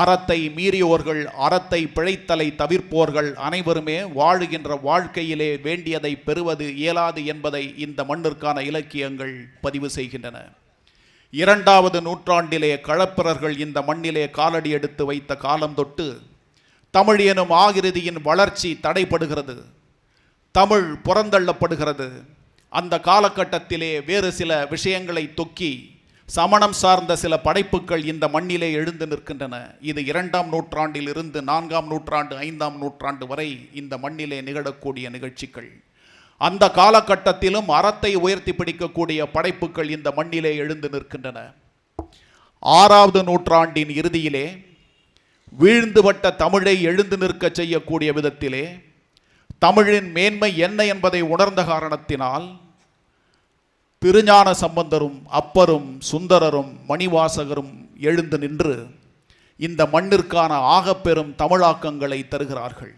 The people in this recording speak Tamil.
அறத்தை மீறியோர்கள் அறத்தை பிழைத்தலை தவிர்ப்போர்கள் அனைவருமே வாழுகின்ற வாழ்க்கையிலே வேண்டியதை பெறுவது இயலாது என்பதை இந்த மண்ணிற்கான இலக்கியங்கள் பதிவு செய்கின்றன. இரண்டாவது நூற்றாண்டிலே களப்பிரர்கள் இந்த மண்ணிலே காலடி எடுத்து வைத்த காலம் தொட்டு தமிழ் எனும் ஆகிருதியின் வளர்ச்சி தடைப்படுகிறது தமிழ் புறந்தள்ளப்படுகிறது. அந்த காலகட்டத்திலே வேறு சில விஷயங்களை தொக்கி சமணம் சார்ந்த சில படைப்புகள் இந்த மண்ணிலே எழுந்து நிற்கின்றன. இது இரண்டாம் நூற்றாண்டில் இருந்து நான்காம் நூற்றாண்டு ஐந்தாம் நூற்றாண்டு வரை இந்த மண்ணிலே நிகழக்கூடிய நிகழ்ச்சிகள். அந்த காலகட்டத்திலும் அறத்தை உயர்த்தி பிடிக்கக்கூடிய படைப்புகள் இந்த மண்ணிலே எழுந்து நிற்கின்றன. ஆறாவது நூற்றாண்டின் இறுதியிலே வீழ்ந்துபட்ட தமிழை எழுந்து நிற்கச் செய்யக்கூடிய விதத்திலே தமிழின் மேன்மை என்ன என்பதை உணர்ந்த காரணத்தினால் திருஞான சம்பந்தரும் அப்பரும் சுந்தரரும் மணிவாசகரும் எழுந்து நின்று இந்த மண்ணிற்கான ஆகப்பெரும் தமிழாக்கங்களை தருகிறார்கள்.